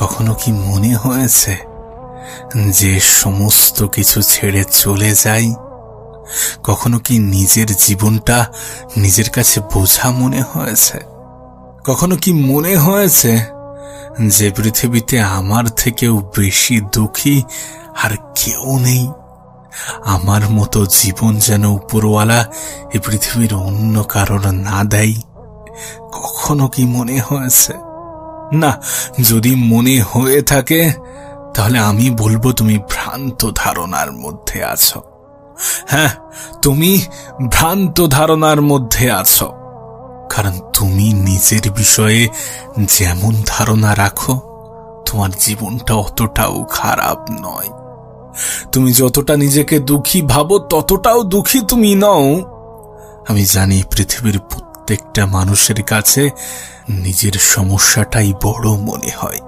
কখনো কি মনে হয়েছে যে সমস্ত কিছু ছেড়ে চলে যাই? কখনো কি নিজের জীবনটা নিজের কাছে বোঝা মনে হয়েছে? কখনো কি মনে হয়েছে যে পৃথিবীতে আমার থেকেও বেশি দুঃখী আর কেউ নেই? আমার মতো জীবন যেন উপরওয়ালা এ পৃথিবীর অন্য কারোর না দেয়? কখনো কি মনে হয়েছে না, যদি মনে হয়ে থাকে, তাহলে আমি বলব তুমি ভ্রান্ত ধারণার মধ্যে আছো। হ্যাঁ তুমি ভ্রান্ত ধারণার মধ্যে আছো। কারণ তুমি নিজের বিষয়ে যেমন ধারণা রাখো, তোমার জীবনটা অতটাও খারাপ নয়। তুমি যতটা নিজেকে দুঃখী ভাবো, ততটাও দুঃখী তুমি নও। আমি জানি পৃথিবীর প্রত্যেকটা মানুষের কাছে নিজের সমস্যাটাই বড় মনে হয়।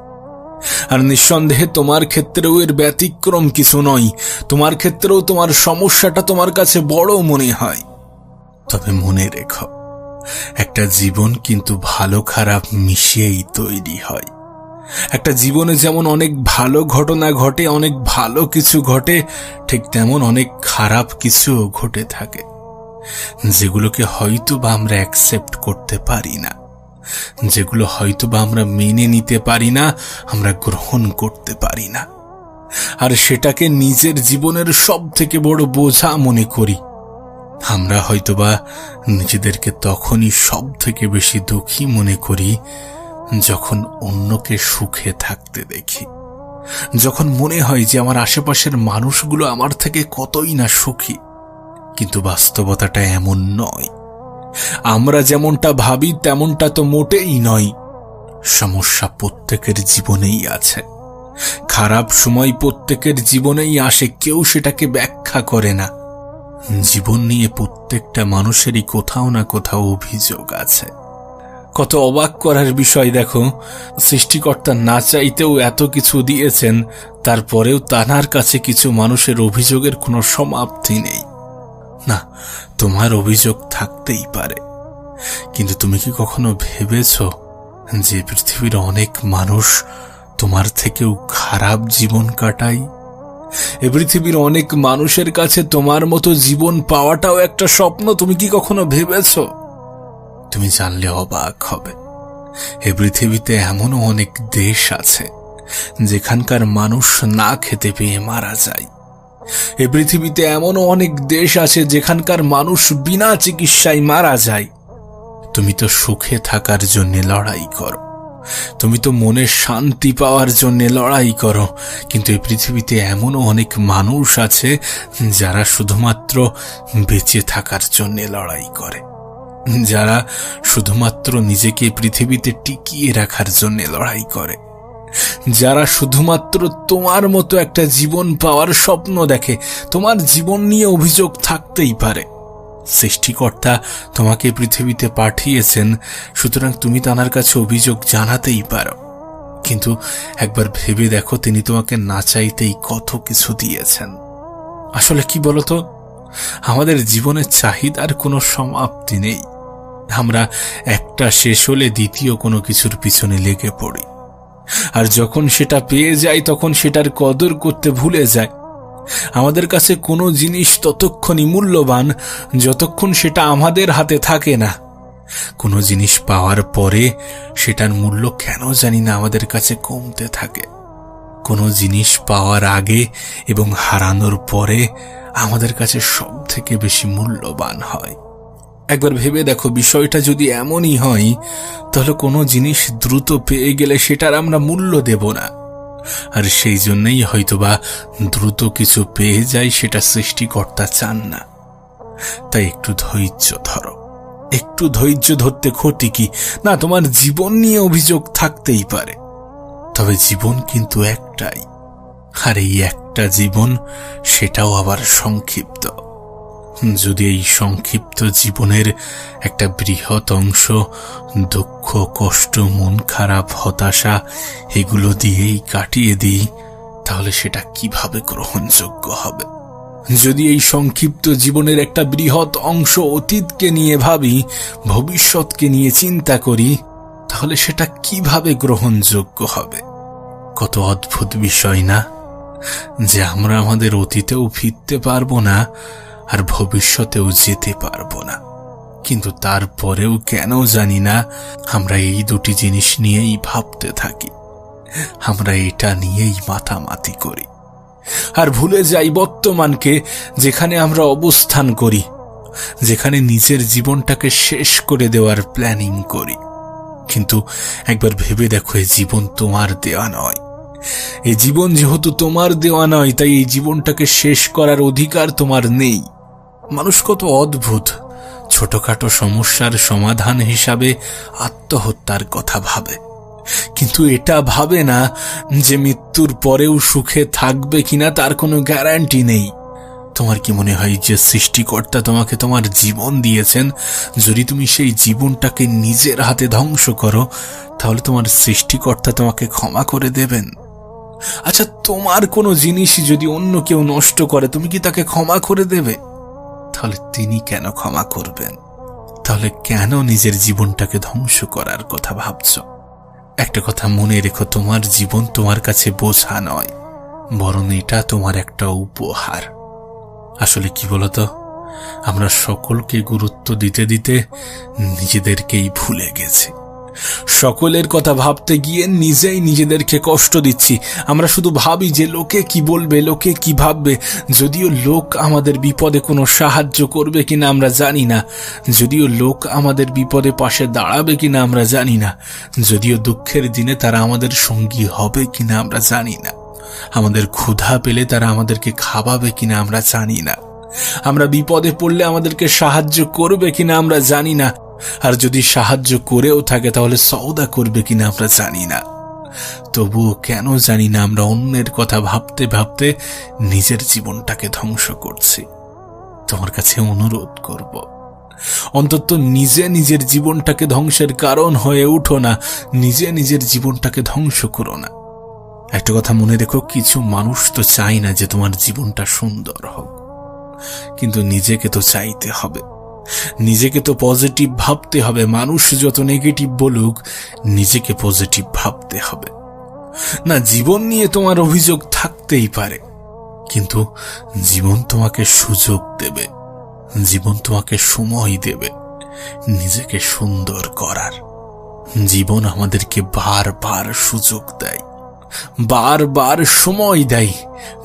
আর নিঃসন্দেহে তোমার ক্ষেত্রেও এর ব্যতিক্রম কিছু নয়। তোমার ক্ষেত্রেও তোমার সমস্যাটা তোমার কাছে বড় মনে হয়। তবে মনে রেখো, একটা জীবন কিন্তু ভালো খারাপ মিশিয়েই তৈরি হয়। একটা জীবনে যেমন অনেক ভালো ঘটনা ঘটে, অনেক ভালো কিছু ঘটে, ঠিক তেমন অনেক খারাপ কিছুও ঘটে থাকে। যেগুলোকে হয়তো বা আমরা অ্যাকসেপ্ট করতে পারি না। যেগুলো হয়তো বা আমরা মেনে নিতে পারি না, আমরা গ্রহণ করতে পারি না। আর সেটাকে নিজের জীবনের সব থেকে বড় বোঝা মনে করি। আমরা হয়তোবা নিজেদেরকে তখনই সব থেকে বেশি দুঃখী মনে করি, যখন অন্যকে সুখে থাকতে দেখি। যখন মনে হয় যে আমার আশেপাশের মানুষগুলো আমার থেকে কতই না সুখী। কিন্তু বাস্তবতাটা এমন নয়। আমরা যেমনটা ভাবি, তেমনটা তো মোটেই নয়। সমস্যা প্রত্যেকের জীবনেই আছে। খারাপ সময় প্রত্যেকের জীবনেই আসে, কেউ সেটাকে ব্যাখ্যা করে না। জীবন নিয়ে প্রত্যেকটা মানুষেরই কোথাও না কোথাও অভিযোগ আছে। কত অবাক করার বিষয় দেখো, সৃষ্টিকর্তা না চাইতেও এত কিছু দিয়েছেন, তারপরেও তানার কাছে কিছু মানুষের অভিযোগের কোনো সমাপ্তি নেই। না, তোমার অভিযোগ থাকতেই পারে। কিন্তু তুমি কি কখনো ভেবেছ যে পৃথিবীর অনেক মানুষ তোমার থেকেও খারাপ জীবন কাটায়? এ পৃথিবীর অনেক মানুষের কাছে তোমার মতো জীবন পাওয়াটাও একটা স্বপ্ন, তুমি কি কখনো ভেবেছ? তুমি জানলে অবাক হবে। এ পৃথিবীতে এমনও অনেক দেশ আছে যেখানকার মানুষ না খেতে পেয়ে মারা যায়। এ পৃথিবীতে এমনও অনেক দেশ আছে যেখানকার মানুষ বিনা চিকিৎসায় মারা যায়। তুমি তো সুখে থাকার জন্য লড়াই করো। তুমি তো মনে শান্তি পাওয়ার জন্য লড়াই করো। কিন্তু এই পৃথিবীতে এমনও অনেক মানুষ আছে যারা শুধুমাত্র বেঁচে থাকার জন্য লড়াই করে। যারা শুধুমাত্র নিজেকে পৃথিবীতে টিকিয়ে রাখার জন্য লড়াই করে। যারা শুধুমাত্র তোমার মতো একটা জীবন পাওয়ার স্বপ্ন দেখে, তোমার জীবন নিয়ে অভিযোগ থাকতেই পারে। সৃষ্টিকর্তা তোমাকে পৃথিবীতে পাঠিয়েছেন, সুতরাং তুমি তানার কাছে অভিযোগ জানাতেই পারো। কিন্তু একবার ভেবে দেখো, তিনি তোমাকে না চাইতেই কত কিছু দিয়েছেন। আসলে কি বলতো? আমাদের জীবনের চাহিদার কোনো সমাপ্তি নেই। আমরা একটা শেষ হলে দ্বিতীয় কোনো কিছুর পিছনে লেগে পড়ি। আর যখন সেটা পেয়ে যাই তখন সেটার কদর করতে ভুলে যায়। আমাদের কাছে কোনো জিনিস ততক্ষণই মূল্যবান, যতক্ষণ সেটা আমাদের হাতে থাকে না। কোনো জিনিস পাওয়ার পরে সেটার মূল্য কেন জানি না আমাদের কাছে কমতে থাকে। কোনো জিনিস পাওয়ার আগে এবং হারানোর পরে আমাদের কাছে সব থেকে বেশি মূল্যবান হয়। একবার ভেবে দেখো, বিষয়টা যদি এমনই হয়, তাহলে কোনো জিনিস দ্রুত পেয়ে গেলে সেটার আমরা মূল্য দেব না। আর সেই জন্যই হয়তোবা দ্রুত কিছু পেয়ে যাই সেটা সৃষ্টিকর্তা চান না। তাই একটু ধৈর্য ধরো। একটু ধৈর্য ধরতে ক্ষতি কি? না, তোমার জীবন নিয়ে অভিযোগ থাকতেই পারে। তবে জীবন কিন্তু একটাই। আর এই একটা জীবন, সেটাও আবার সংক্ষিপ্ত। যদি এই সংক্ষিপ্ত জীবনের একটা বৃহৎ অংশ দুঃখ, কষ্ট, মন খারাপ, হতাশা এগুলো দিয়েই কাটিয়ে দিই, তাহলে সেটা কীভাবে গ্রহণযোগ্য হবে? যদি এই সংক্ষিপ্ত জীবনের একটা বৃহৎ অংশ অতীতকে নিয়ে ভাবি, ভবিষ্যৎকে নিয়ে চিন্তা করি, তাহলে সেটা কীভাবে গ্রহণযোগ্য হবে? কত অদ্ভুত বিষয় না? যে আমরা আমাদের অতীতেও ফিরতে পারব না আর ভবিষ্যতেও যেতে পারব না। কিন্তু তারপরেও কেন জানি না, আমরা এই দুটি জিনিস নিয়েই ভাবতে থাকি। আমরা এটা নিয়েই মাতামাতি করি। আর ভুলে যাই বর্তমানকে, যেখানে আমরা অবস্থান করি, যেখানে নিজের জীবনটাকে শেষ করে দেওয়ার প্ল্যানিং করি। কিন্তু একবার ভেবে দেখো জীবন তোমার দেওয়া নয়। এই জীবন যেহেতু তোমার দেওয়া নয়, তাই এই জীবনটাকে শেষ করার অধিকার তোমার নেই। মানুষ কত অদ্ভুত। ছোটখাটো সমস্যার সমাধান হিসাবে আত্মহত্যার কথা ভাবে। কিন্তু এটা ভাবে না যে মৃত্যুর পরেও সুখে থাকবে কিনা তার কোনো গ্যারান্টি নেই। তোমার কি মনে হয় যে সৃষ্টিকর্তা তোমাকে তোমার জীবন দিয়েছেন? যদি তুমি সেই জীবনটাকে নিজের হাতে ধ্বংস করো, তাহলে তোমার সৃষ্টিকর্তা তোমাকে ক্ষমা করে দেবেন। আচ্ছা তোমার কোনো জিনিস যদি অন্য কেউ নষ্ট করে, তুমি কি তাকে ক্ষমা করে দেবে? তাহলে তিনি কেন ক্ষমা করবেন? তাহলে কেন নিজের জীবনটাকে ধ্বংস করার কথা ভাবছ? একটা কথা মনে রেখো, তোমার জীবন তোমার কাছে বোঝা নয়, বরং এটা তোমার একটা উপহার। আসলে কি বলতো, আমরা সকলকে গুরুত্ব দিতে দিতে নিজেদেরকেই ভুলে গেছি। সকলের কথা ভাবতে গিয়ে নিজেই নিজেদেরকে কষ্ট দিচ্ছি। আমরা শুধু ভাবি যে লোকে কি বলবে, লোকে কি ভাববে। যদিও লোক আমাদের বিপদে কোনো সাহায্য করবে কিনা আমরা জানি না। যদিও লোক আমাদের বিপদে পাশে দাঁড়াবে কিনা আমরা জানি না। যদিও দুঃখের দিনে তারা আমাদের সঙ্গী হবে কিনা আমরা জানি না। আমাদের ক্ষুধা পেলে তারা আমাদেরকে খাওয়াবে কিনা আমরা জানি না। আমরা বিপদে পড়লে আমাদেরকে সাহায্য করবে কিনা আমরা জানি না। আর যদি সাহায্য করেও থাকে, তাহলে সওদা করবে কিনা আমরা জানি না। তবুও কেন জানি না, আমরা অন্যের কথা ভাবতে ভাবতে নিজের জীবনটাকে ধ্বংস করছি। তোমার কাছে অনুরোধ করব। অন্তত নিজে নিজের জীবনটাকে ধ্বংসের কারণ হয়ে উঠো না, নিজে নিজের জীবনটাকে ধ্বংস করো না। একটা কথা মনে রেখো, কিছু মানুষ তো চাই না যে তোমার জীবনটা সুন্দর হোক। কিন্তু নিজেকে তো চাইতে হবে। নিজেকে তো পজিটিভ ভাবতে হবে। মানুষ যত নেগেটিভ বলুক, নিজেকে পজিটিভ ভাবতে হবে। না, জীবন নিয়ে তোমার অভিযোগ থাকতেই পারে, কিন্তু জীবন তোমাকে সুযোগ দেবে। জীবন তোমাকে সময় দেবে নিজেকে সুন্দর করার। জীবন আমাদেরকে বারবার সুযোগ দেয়, বারবার সময় দেয়,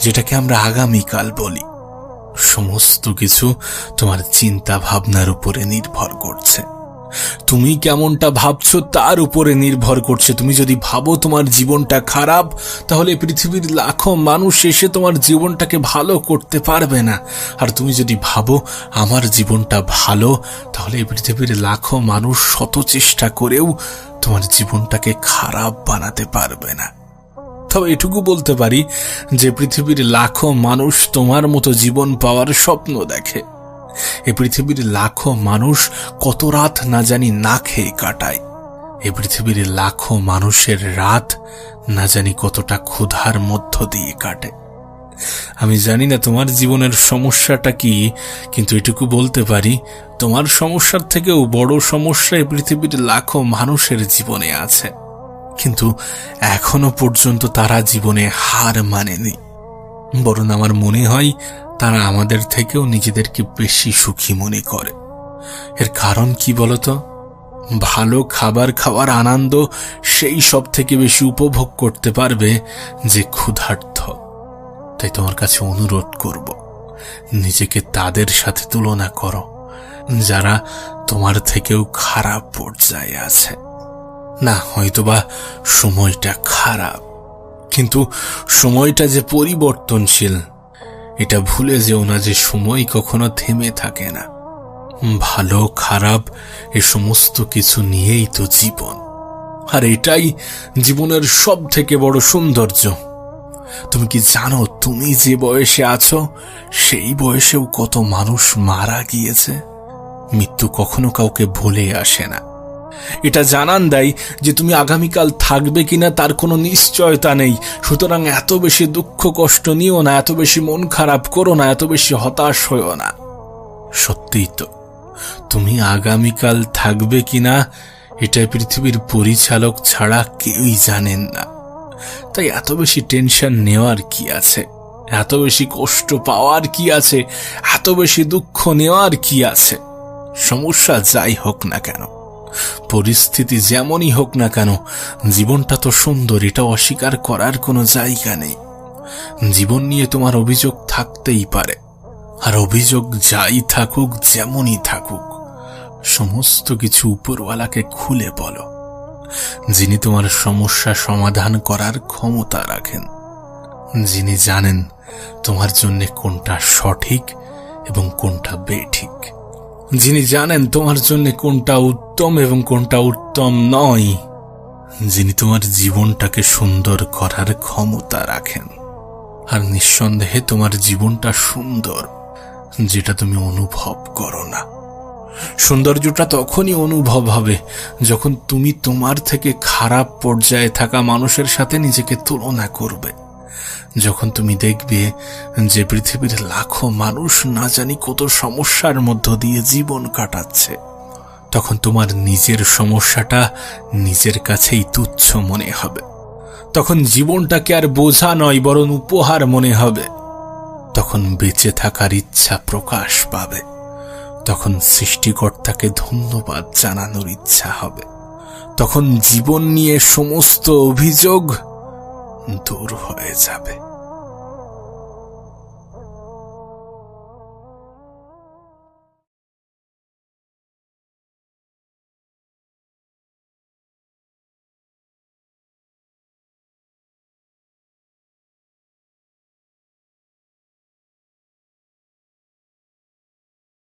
যেটাকে আমরা আগামীকাল বলি। সমস্ত কিছু তোমার চিন্তা ভাবনার উপরে নির্ভর করছে। তুমি কেমনটা ভাবছ তার উপরে নির্ভর করছে। তুমি যদি ভাবো তোমার জীবনটা খারাপ, তাহলে পৃথিবীর লাখো মানুষ এসে তোমার জীবনটাকে ভালো করতে পারবে না। আর তুমি যদি ভাবো আমার জীবনটা ভালো, তাহলে পৃথিবীর লাখো মানুষ শত চেষ্টা করেও তোমার জীবনটাকে খারাপ বানাতে পারবে না। তবে এটুকু বলতে পারি যে পৃথিবীর লাখো মানুষ তোমার মতো জীবন পাওয়ার স্বপ্ন দেখে। এ পৃথিবীর লাখো মানুষ কত রাত না জানি না খেয়ে কাটায়। এ পৃথিবীর লাখো মানুষের রাত না জানি কতটা ক্ষুধার মধ্য দিয়ে কাটে। আমি জানি না তোমার জীবনের সমস্যাটা কি, কিন্তু এটুকু বলতে পারি, তোমার সমস্যার থেকেও বড় সমস্যা এ পৃথিবীর লাখো মানুষের জীবনে আছে। কিন্তু এখনও পর্যন্ত তারা জীবনে হার মানেনি। বরং আমার মনে হয় তারা আমাদের থেকেও নিজেদেরকে বেশি সুখী মনে করে। এর কারণ কি বলতো? ভালো খাবার খাওয়ার আনন্দ সেই সব থেকে বেশি উপভোগ করতে পারবে যে ক্ষুধার্থ তাই তোমার কাছে অনুরোধ করব, নিজেকে তাদের সাথে তুলনা করো, যারা তোমার থেকেও খারাপ পর্যায়ে আছে। না, হয়তোবা সময়টা খারাপ। কিন্তু সময়টা যে পরিবর্তনশীল, এটা ভুলে যেও না যে সময় কখনো থেমে থাকে না। ভালো, খারাপ, এ সমস্ত কিছু নিয়েই তো জীবন। আর এটাই জীবনের সব থেকে বড় সৌন্দর্য। তুমি কি জানো তুমি যে বয়সে আছো, সেই বয়সেও কত মানুষ মারা গিয়েছে? মৃত্যু কখনো কাউকে ভুলে আসে না। এটা জানান দেয় যে তুমি আগামীকাল থাকবে কিনা তার কোনো নিশ্চয়তা নেই। সুতরাং এত বেশি দুঃখ কষ্ট নিও না, এত বেশি মন খারাপ করো না, এত বেশি হতাশ হইও না। সত্যিই তো, তুমি আগামীকাল থাকবে কিনা এটা পৃথিবীর পরিচালক ছাড়া কেউই জানেন না। তাই এত বেশি টেনশন নেওয়ার কি আছে? এত বেশি কষ্ট পাওয়ার কি আছে? এত বেশি দুঃখ নেওয়ার কি আছে? সমস্যা যাই হোক না কেন পরিস্থিতি যেমনই হোক না কেন, জীবনটা তো সুন্দর এটা অস্বীকার করার কোনো জায়গা নেই। জীবন নিয়ে তোমার অভিযোগ থাকতেই পারে, আর অভিযোগ যাই থাকুক, যেমনই থাকুক, সমস্ত কিছু উপরওয়ালাকে খুলে বলো, যিনি তোমার সমস্যা সমাধান করার ক্ষমতা রাখেন, যিনি জানেন তোমার জন্য কোনটা সঠিক এবং কোনটা বেঠিক। যিনি জানেন তোমার জন্য কোনটা উত্তম এবং কোনটা উত্তম নয়, যিনি তোমার জীবনটাকে সুন্দর করার ক্ষমতা রাখেন। আর নিঃসন্দেহে তোমার জীবনটা সুন্দর, যেটা তুমি অনুভব করো না। সৌন্দর্যটা তখনই অনুভব হবে যখন তুমি তোমার থেকে খারাপ পর্যায়ে থাকা মানুষের সাথে নিজেকে তুলনা করবে। যখন তুমি দেখবে যে পৃথিবীর লাখো মানুষ না জানি কত সমস্যার মধ্য দিয়ে জীবন কাটাচ্ছে, তখন তোমার নিজের সমস্যাটা নিজের কাছেই তুচ্ছ মনে হবে। তখন জীবনটাকে আর বোঝা নয়, বরং উপহার মনে হবে। তখন বেঁচে থাকার ইচ্ছা প্রকাশ পাবে। তখন সৃষ্টিকর্তাকে ধন্যবাদ জানানোর ইচ্ছা হবে। তখন জীবন নিয়ে সমস্ত অভিযোগ দূর হয়ে যাবে।